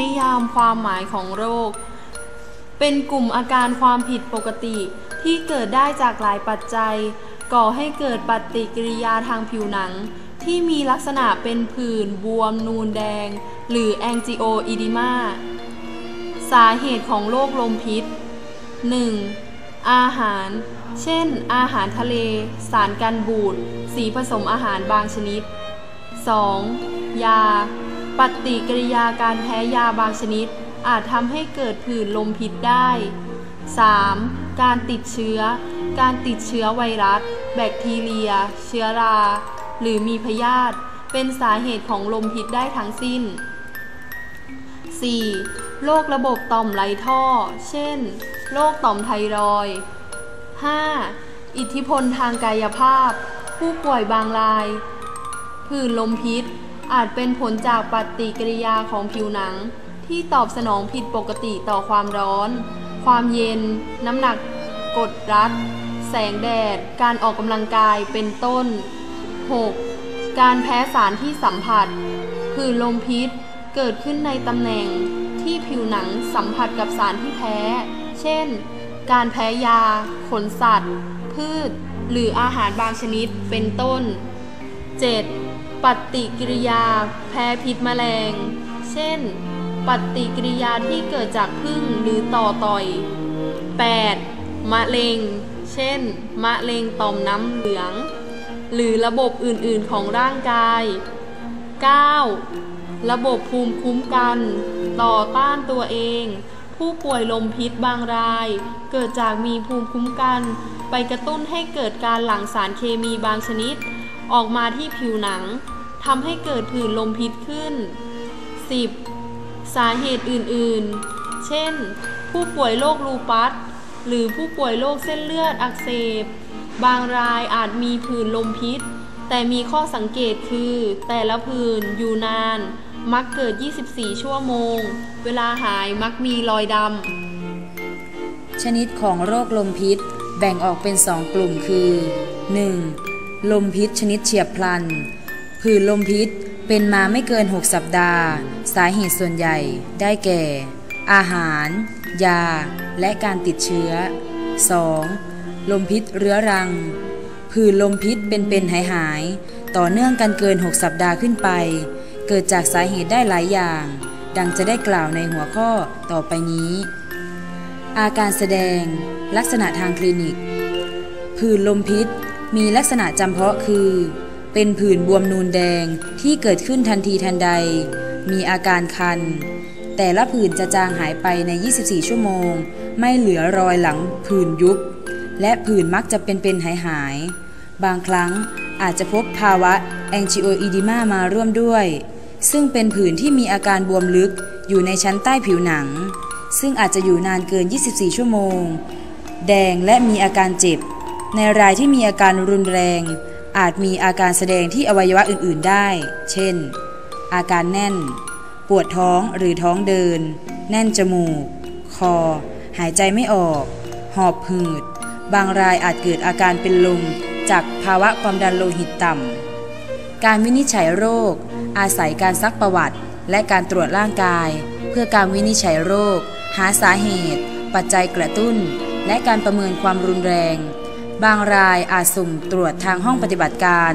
นิยามความหมายของโรค เป็นกลุ่มอาการความผิดปกติที่เกิดได้จากหลายปัจจัย ก่อให้เกิดปฏิกิริยาทางผิวหนัง ที่มีลักษณะเป็นผื่นบวมนูนแดง หรือแองจิโออิดิมาสาเหตุของโรคลมพิษ 1. อาหาร เช่น อาหารทะเล สารกันบูด สีผสมอาหารบางชนิด 2. ยา ปฏิกิริยาการแพ้ยาบางชนิด อาจทำให้เกิดผื่นลมพิษได้ 3. การติดเชื้อ การติดเชื้อไวรัส แบคทีเรีย เชื้อรา หรือมีพยาธิเป็นสาเหตุของลมพิษได้ทั้งสิ้น 4. โรคระบบต่อมไรท่อ เช่น โรคต่อมไทรอย 5. อิทธิพลทางกายภาพ ผู้ป่วยบางราย ผื่นลมพิษ อาจเป็นผลจากปฏิกิริยาของผิวหนัง ที่ตอบสนองผิดปกติต่อความร้อน ความเย็น น้ำหนัก กดรัด แสงแดด การออกกำลังกายเป็นต้น 6. การแพ้สารที่สัมผัสผื่นลมพิษเกิดขึ้นในตำแหน่งที่ผิวหนังสัมผัสกับสารที่แพ้ เช่น การแพ้ยา ขนสัตว์ พืช หรืออาหารบางชนิดเป็นต้น 7. ปฏิกิริยา แพ้พิษแมลง เช่น ปฏิกิริยาที่เกิดจากพึ่งหรือต่อต่อย 8. มะเร็ง เช่น มะเร็งต่อมน้ำเหลือง หรือระบบอื่นๆของร่างกาย 9. ระบบภูมิคุ้มกัน ต่อต้านตัวเอง ผู้ป่วยลมพิษบางราย เกิดจากมีภูมิคุ้มกัน ไปกระตุ้นให้เกิดการหลั่งสารเคมีบางชนิด ออกมาที่ผิวหนัง ทำให้เกิดผื่นลมพิษขึ้น 10. สาเหตุอื่นๆ เช่น ผู้ป่วยโรคลูปัส หรือผู้ป่วยโรคเส้นเลือดอักเสบ บางรายอาจมีผื่นลมพิษ แต่มีข้อสังเกตคือ แต่ละผื่นอยู่นาน มักเกิด 24 ชั่วโมง เวลาหายมักมีรอยดำ ชนิดของโรคลมพิษแบ่งออกเป็นสองกลุ่มคือ 1. ลมพิษชนิดเฉียบพลัน ผื่นลมพิษเป็นมาไม่เกิน 6 สัปดาห์ สาเหตุส่วนใหญ่ได้แก่ อาหาร ยา และการติดเชื้อ 2. ลมพิษเรื้อรัง ผื่นลมพิษเป็นเป็นหายหาย ต่อเนื่องกันเกิน 6 สัปดาห์ขึ้นไป เกิดจากสาเหตุได้หลายอย่าง ดังจะได้กล่าวในหัวข้อต่อไปนี้ อาการแสดง ลักษณะทางคลินิก ผื่นลมพิษมีลักษณะจำเพาะคือ เป็นผื่นบวมนูนแดงที่เกิดขึ้นทันทีทันใด มีอาการคัน แต่ละผื่นจะจางหายไปใน 24 ชั่วโมง ไม่เหลือรอยหลังผื่นยุบ และผื่นมักจะเป็นเป็นหายหาย บางครั้งอาจจะพบภาวะแองจิโออีดิมามาร่วมด้วย ซึ่งเป็นผื่นที่มีอาการบวมลึกอยู่ในชั้นใต้ผิวหนัง ซึ่งอาจจะอยู่นานเกิน 24 ชั่วโมง แดงและมีอาการเจ็บ ในรายที่มีอาการรุนแรง อาจมีอาการแสดงที่อวัยวะอื่น ๆได้ เช่น อาการแน่น ปวดท้องหรือท้องเดิน แน่นจมูก คอ หายใจไม่ออก หอบหืด บางรายอาจเกิดอาการเป็นลมจากภาวะความดันโลหิตต่ำ การวินิจฉัยโรค อาศัยการซักประวัติ และการตรวจร่างกาย เพื่อการวินิจฉัยโรค หาสาเหตุ ปัจจัยกระตุ้น และการประเมินความรุนแรง บางรายอาจสุ่มตรวจทางห้องปฏิบัติการ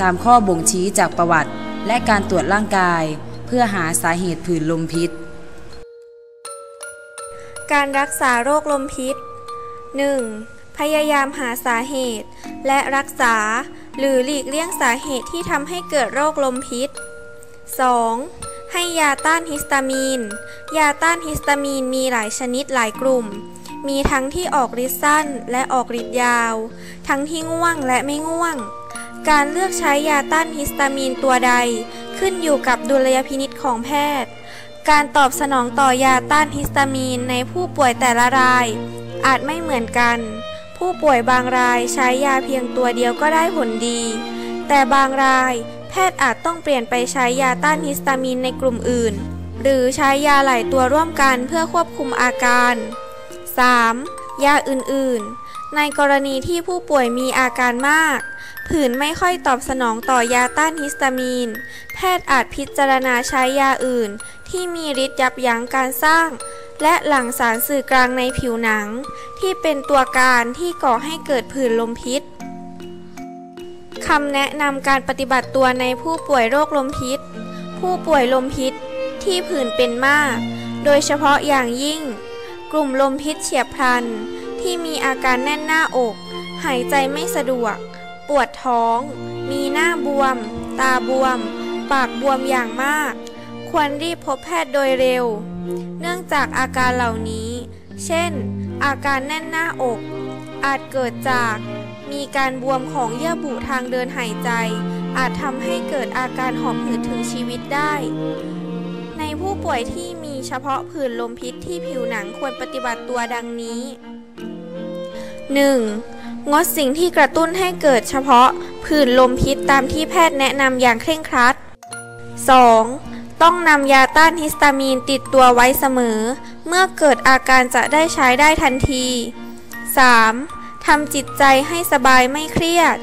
ตามข้อบ่งชี้จากประวัติ และการตรวจร่างกาย เพื่อหาสาเหตุผื่นลมพิษ การรักษาโรคลมพิษ 1. พยายามหาสาเหตุ และรักษา หรือหลีกเลี่ยงสาเหตุที่ทำให้เกิดโรคลมพิษ 2. ให้ยาต้านฮิสตามีน ยาต้านฮิสตามีนมีหลายชนิดหลายกลุ่ม มีทั้งที่ออกฤทธิ์สั้นและออกฤทธิ์ยาว ทั้งที่ง่วงและไม่ง่วง การเลือกใช้ยาต้านฮิสตามีนตัวใด ขึ้นอยู่กับดุลยพินิษของแพทย์ การตอบสนองต่อยาต้านฮิสตามีนในผู้ป่วยแต่ละราย อาจไม่เหมือนกัน ผู้ป่วยบางรายใช้ยาเพียงตัวเดียวก็ได้ผลดี แต่บางรายแพทย์อาจต้องเปลี่ยนไปใช้ยาต้านฮิสตามีนในกลุ่มอื่น หรือใช้ยาหลายตัวร่วมกันเพื่อควบคุมอาการ 3. ยาอื่นๆ ในกรณีที่ผู้ป่วยมีอาการมาก ผื่นไม่ค่อยตอบสนองต่อยาต้านฮิสตามีน แพทย์อาจพิจารณาใช้ยาอื่น ที่มีฤทธิ์ยับยั้งการสร้าง และหลั่งสารสื่อกลางในผิวหนัง ที่เป็นตัวการที่ก่อให้เกิดผื่นลมพิษคำแนะนำการปฏิบัติตัวในผู้ป่วยโรคลมพิษ ผู้ป่วยลมพิษที่ผื่นเป็นมาก โดยเฉพาะอย่างยิ่ง กลุ่มลมพิษเฉียบพลัน ที่มีอาการแน่นหน้าอก หายใจไม่สะดวก ปวดท้อง มีหน้าบวม ตาบวม ปากบวมอย่างมาก ควรรีบพบแพทย์โดยเร็ว เนื่องจากอาการเหล่านี้ เช่น อาการแน่นหน้าอก อาจเกิดจากมีการบวมของเยื่อบุทางเดินหายใจ อาจทำให้เกิดอาการหอบหืดถึงชีวิตได้ ผู้ป่วยที่มีเฉพาะผื่นลมพิษที่ผิวหนังควรปฏิบัติตัวดังนี้ 1. งดสิ่งที่กระตุ้นให้เกิดเฉพาะผื่นลมพิษตามที่แพทย์แนะนำอย่างเคร่งครัด 2. ต้องนำยาต้านฮิสตามีนติดตัวไว้เสมอ เมื่อเกิดอาการจะได้ใช้ได้ทันที 3. ทำจิตใจให้สบายไม่เครียด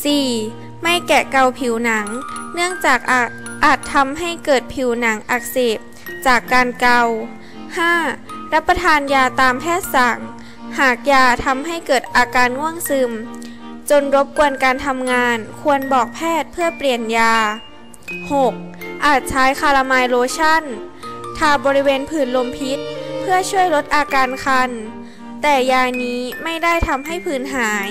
4. ไม่แกะเกาผิวหนัง เนื่องจากอา อาจทำให้เกิดผิวหนังอักเสบจากการเกา 5. รับประทานยาตามแพทย์สั่ง หากยาทำให้เกิดอาการง่วงซึม จนรบกวนการทำงาน ควรบอกแพทย์เพื่อเปลี่ยนยา 6. อาจใช้คาราไมล์โลชั่น ทาบริเวณผื่นลมพิษ เพื่อช่วยลดอาการคัน แต่ยานี้ไม่ได้ทำให้ผื่นหาย